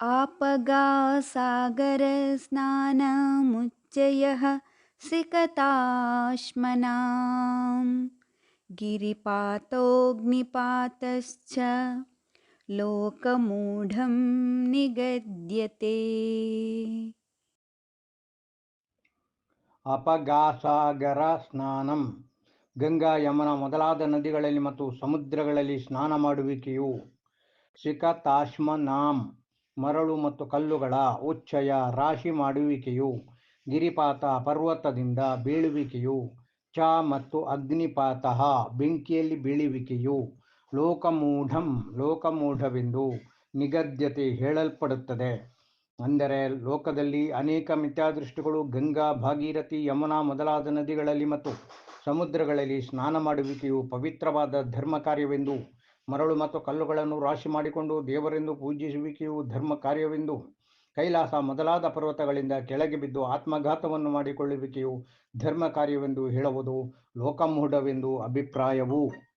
आपगासागरस्नानमुच्चयः सिकताश्मनां गिरिपातोऽग्निपातश्च ಲೋಕಮೂಢಂ ನಿಗದ್ಯತೆ ಅಪಗಾಸಾಗರ ಸ್ನಾನಂ ಗಂಗಾ ಯಮನ ಮೊದಲಾದ ನದಿಗಳಲ್ಲಿ ಮತ್ತು ಸಮುದ್ರಗಳಲ್ಲಿ ಸ್ನಾನ ಮಾಡುವಿಕೆಯು ಸಿಕತಾಶ್ಮನಾಂ ಮರಳು ಮತ್ತು ಕಲ್ಲುಗಳ ಉಚ್ಚಯ ರಾಶಿ ಮಾಡುವಿಕೆಯು ಗಿರಿಪಾತ ಪರ್ವತದಿಂದ ಬೀಳುವಿಕೆಯು, ಚ ಮತ್ತು ಅಗ್ನಿಪಾತ ಬೆಂಕಿಯಲ್ಲಿ ಬೀಳುವಿಕೆಯು ಲೋಕಮೂಢಂ, ಲೋಕಮೂಢವೆಂದು ನಿಗದ್ಯತೆ ಹೇಳಲ್ಪಡುತ್ತದೆ. ಅಂದರೆ ಲೋಕದಲ್ಲಿ ಅನೇಕ ಮಿಥ್ಯಾದೃಷ್ಟಿಗಳು, ಗಂಗಾ, ಭಾಗೀರಥಿ, ಯಮುನಾ ಮೊದಲಾದ ನದಿಗಳಲ್ಲಿ ಮತ್ತು ಸಮುದ್ರಗಳಲ್ಲಿ ಸ್ನಾನ ಮಾಡುವಿಕೆಯು ಪವಿತ್ರವಾದ ಧರ್ಮ ಕಾರ್ಯವೆಂದು ಮರಳು ಮತ್ತು ಕಲ್ಲುಗಳನ್ನು ರಾಶಿ ಮಾಡಿಕೊಂಡು ದೇವರೆಂದು ಪೂಜಿಸುವಿಕೆಯು ಧರ್ಮ ಕಾರ್ಯವೆಂದು ಕೈಲಾಸ ಮೊದಲಾದ ಪರ್ವತಗಳಿಂದ ಕೆಳಗೆ ಬಿದ್ದು ಆತ್ಮಘಾತವನ್ನು ಮಾಡಿಕೊಳ್ಳುವಿಕೆಯು ಧರ್ಮ ಕಾರ್ಯವೆಂದು ಹೇಳುವುದು ಲೋಕಮೂಢವೆಂದು ಅಭಿಪ್ರಾಯವು.